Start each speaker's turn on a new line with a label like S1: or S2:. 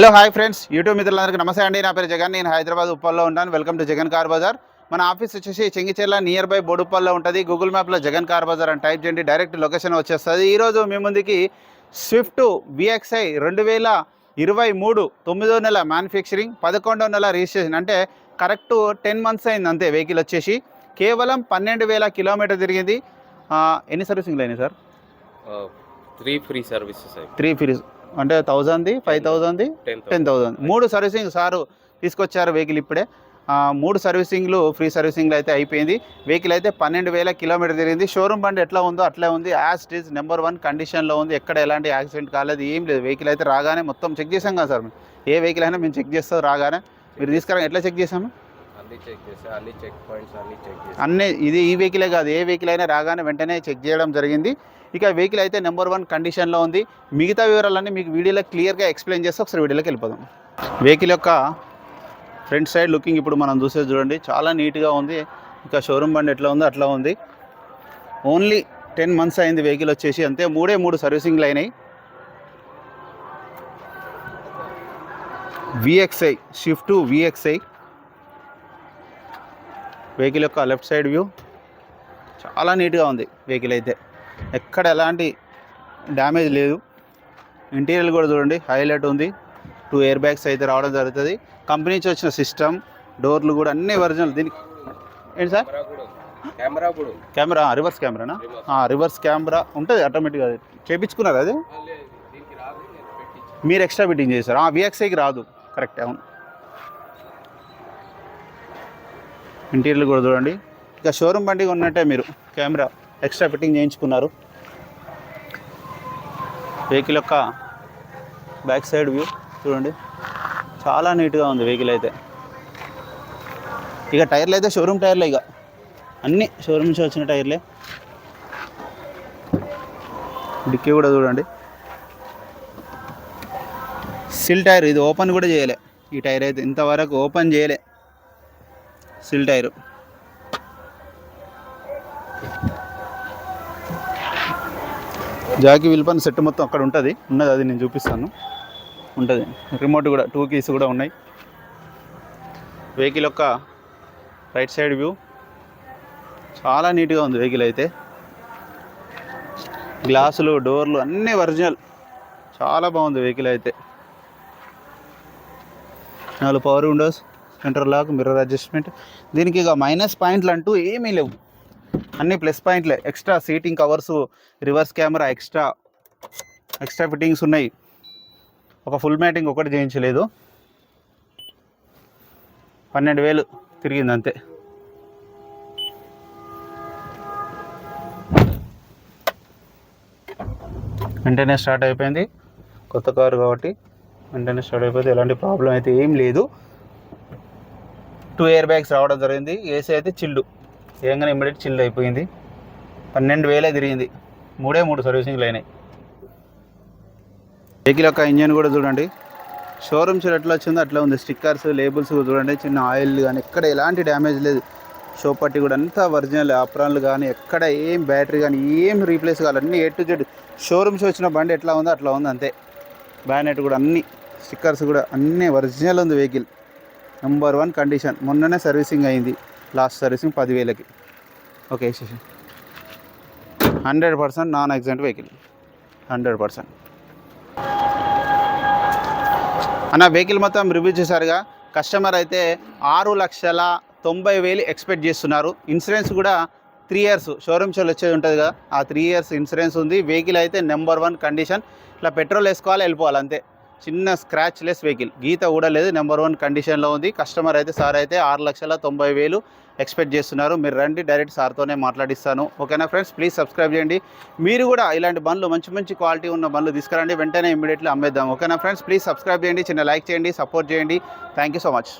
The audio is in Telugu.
S1: Hello hi friends. యూట్యూబ్ మిత్రులందరికీ నమస్తే అండి. నా పేరు జగన్. నేను హైదరాబాద్ ఉప్పల్లో ఉంటాను. Welcome to Jagan car bazaar. మన ఆఫీస్ వచ్చేసి చెంగిచెర్ల నియర్ బై బోడుప్పల్లో ఉంటుంది. గూగుల్ మ్యాప్లో జగన్ కార్ బజార్ అని టైప్ చేయండి. డైరెక్ట్ లొకేషన్ వచ్చేస్తుంది. ఈరోజు మీ ముందుకి స్విఫ్ట్ విఎక్స్ఐ రెండు వేల ఇరవై మూడు తొమ్మిదో నెల మ్యానుఫ్యాక్చరింగ్ పదకొండో నెల రిజిస్ట్రేషన్ అంటే కరెక్ట్ టెన్ మంత్స్ అయింది అంతే వెహికల్ వచ్చేసి. కేవలం పన్నెండు వేల కిలోమీటర్ తిరిగింది. ఎన్ని సర్వీసింగ్లు అయినాయి sir?
S2: Three free services
S1: three frees అంటే థౌజండ్ది ఫైవ్ థౌజండ్ది
S2: టెన్
S1: థౌసండ్ మూడు సర్వీసింగ్ సారు తీసుకొచ్చారు వెహికల్ ఇప్పుడే. మూడు సర్వీసింగ్లు ఫ్రీ సర్వీసింగ్లు అయితే అయిపోయింది. వెహికల్ అయితే పన్నెండు వేల కిలోమీటర్ తిరిగింది. షోరూమ్ బండి ఎట్లా ఉందో అట్లే ఉంది. As it is number one కండిషన్లో ఉంది. ఎక్కడ ఎలాంటి యాక్సిడెంట్ కాలేదు ఏం లేదు. వెహికల్ అయితే రాగానే మొత్తం చెక్ చేసాం కదా సార్ మేము. ఏ వెహికల్ అయినా మేము చెక్ చేస్తాం రాగానే. మీరు తీసుకురా ఎట్లా చెక్ చేసాము
S2: అన్ని చెక్ అన్ని చెక్ పాయింట్స్ అన్ని చెక్
S1: ఇది ఈ వెహికలే కాదు ఏ వెహికల్ అయినా రాగానే వెంటనే చెక్ చేయడం జరిగింది. ఇక వెహికల్ అయితే నెంబర్ వన్ కండిషన్లో ఉంది. మిగతా వివరాలన్నీ మీకు వీడియోలో క్లియర్గా ఎక్స్ప్లెయిన్ చేస్తే ఒకసారి వీడియోలోకి వెళ్ళిపోదాం. వెహికల్ యొక్క ఫ్రంట్ సైడ్ లుకింగ్ ఇప్పుడు మనం చూసేది చూడండి. చాలా నీట్గా ఉంది. ఇంకా షోరూమ్ బండి ఎట్లా ఉందో అట్లా ఉంది. ఓన్లీ టెన్ మంత్స్ అయింది వెహికల్ వచ్చేసి. అంతే మూడే మూడు సర్వీసింగ్లు అయినాయి. విఎక్స్ఐ షిఫ్ట్ విఎక్స్ఐ వెహికల్ యొక్క లెఫ్ట్ సైడ్ వ్యూ చాలా నీట్గా ఉంది వెహికల్ అయితే. ఎక్కడ ఎలాంటి డ్యామేజ్ లేదు. ఇంటీరియర్ కూడా చూడండి హైలైట్ ఉంది. టూ ఎయిర్ బ్యాగ్స్ అయితే రావడం జరుగుతుంది. కంపెనీ నుంచి వచ్చిన సిస్టమ్ డోర్లు కూడా అన్ని ఒరిజినల్. దీనికి ఏంటి సార్?
S2: కెమెరా కూడా కెమెరా
S1: రివర్స్ కెమెరానా రివర్స్. కెమెరా ఉంటుంది ఆటోమేటిక్గా. చేపించుకున్నారు అది? మీరు ఎక్స్ట్రా ఫిట్టింగ్ చేశారు? విఎక్స్ఐకి రాదు. కరెక్ట్ అవును. ఇంటీరియర్ కూడా చూడండి. ఇక షోరూమ్ బండి ఉన్నట్టే మీరు. కెమెరా ఎక్స్ట్రా ఫిట్టింగ్ చేయించుకున్నారు. వెహికల్ యొక్క బ్యాక్ సైడ్ వ్యూ చూడండి. చాలా నీట్గా ఉంది వెహికల్ అయితే. ఇక టైర్లు అయితే షోరూమ్ టైర్లే ఇక. అన్నీ షోరూమ్ నుంచి వచ్చిన టైర్లే డిక్కీ కూడా చూడండి. సిల్ టైర్ ఇది ఓపెన్ కూడా చేయలే. ఈ టైర్ అయితే ఇంతవరకు ఓపెన్ చేయలే. సిల్ టైర్. జాకీ విల్పన్ సెట్ మొత్తం అక్కడ ఉంటుంది. ఉన్నది అది నేను చూపిస్తాను. ఉంటుంది. రిమోట్ కూడా టూ కీస్ కూడా ఉన్నాయి. వెహికల్ యొక్క రైట్ సైడ్ వ్యూ చాలా నీట్గా ఉంది వెహికల్ అయితే. గ్లాసులు డోర్లు అన్నీ ఒరిజినల్. చాలా బాగుంది వెహికల్ అయితే. నాలుగు power windows. Centre lock mirror adjustment దీనికి ఇక మైనస్ పాయింట్లు అంటూ ఏమీ లేవు. అన్ని plus పాయింట్లే extra seating covers reverse camera extra extra fittings ఉన్నాయి. ఒక ఫుల్ మ్యాటింగ్ ఒకటి చేయించలేదు. పన్నెండు వేలు తిరిగింది అంతే. వెంటనే స్టార్ట్ అయిపోయింది. కొత్త కారు కాబట్టి వెంటనే స్టార్ట్ అయిపోతే ఎలాంటి ప్రాబ్లం అయితే ఏం లేదు. టూ ఇయర్ బ్యాగ్స్ రావడం జరిగింది. ఏసీ అయితే చిల్లు ఏంగానే ఇమ్మీడియట్ చిల్లు అయిపోయింది. పన్నెండు వేలే తిరిగింది. మూడే మూడు సర్వీసింగ్లు అయినాయి వెహికల్ యొక్క ఇంజన్ కూడా చూడండి. షోరూమ్ సైడ్ ఎట్లా వచ్చిందో అట్లా ఉంది. స్టిక్కర్స్ లేబుల్స్ కూడా చూడండి. చిన్న ఆయిల్ కానీ ఎక్కడ ఎలాంటి డ్యామేజ్ లేదు. షో పట్టి కూడా అంతా ఒరిజినల్ ఆప్రాన్లు కానీ ఎక్కడ ఏం బ్యాటరీ కానీ ఏం రీప్లేస్ కావాలి అన్ని ఏ టు జెడ్ షోరూమ్స్ వచ్చిన బండి ఎట్లా ఉందో అట్లా ఉంది అంతే. బ్యానెట్ కూడా అన్ని. స్టిక్కర్స్ కూడా అన్నీ ఒరిజినల్ ఉంది వెహికల్ నెంబర్ వన్ కండిషన్ మొన్ననే సర్వీసింగ్ అయింది. Last servicing పదివేలకి. Okay hundred percent non accident vehicle hundred percent అన్న వెహికల్ మొత్తం రివ్యూ చేశారుగా. కస్టమర్ అయితే ఆరు లక్షల తొంభై వేలు ఎక్స్పెక్ట్ చేస్తున్నారు. ఇన్సూరెన్స్ కూడా త్రీ ఇయర్స్ షోరూమ్ షోలు వచ్చేది ఉంటుంది కదా. ఆ త్రీ ఇయర్స్ ఇన్సూరెన్స్ ఉంది. వెహికల్ అయితే నెంబర్ వన్ కండిషన్ ఇట్లా పెట్రోల్ వేసుకోవాలి వెళ్ళిపోవాలి అంతే. చిన్న స్క్రాచ్ లెస్ వెహికల్. గీత కూడా లేదు నెంబర్ వన్ కండిషన్లో ఉంది. కస్టమర్ అయితే సార్ అయితే ఆరు లక్షల తొంభై వేలు ఎక్స్పెక్ట్ చేస్తున్నారు. మీరు రండి డైరెక్ట్ సార్తోనే మాట్లాడిస్తాను. ఓకేనా ఫ్రెండ్స్? ప్లీజ్ సబ్స్క్రైబ్ చేయండి. మీరు కూడా ఇలాంటి బండ్లు మంచి మంచి క్వాలిటీ ఉన్న బండ్లు తీసుకురండి. వెంటనే ఇమీడియట్లీ అమ్మేద్దాం. ఓకేనా ఫ్రెండ్స్? ప్లీజ్ సబ్స్క్రైబ్ చేయండి. చిన్న లైక్ చేయండి సపోర్ట్ చేయండి. Thank you so much.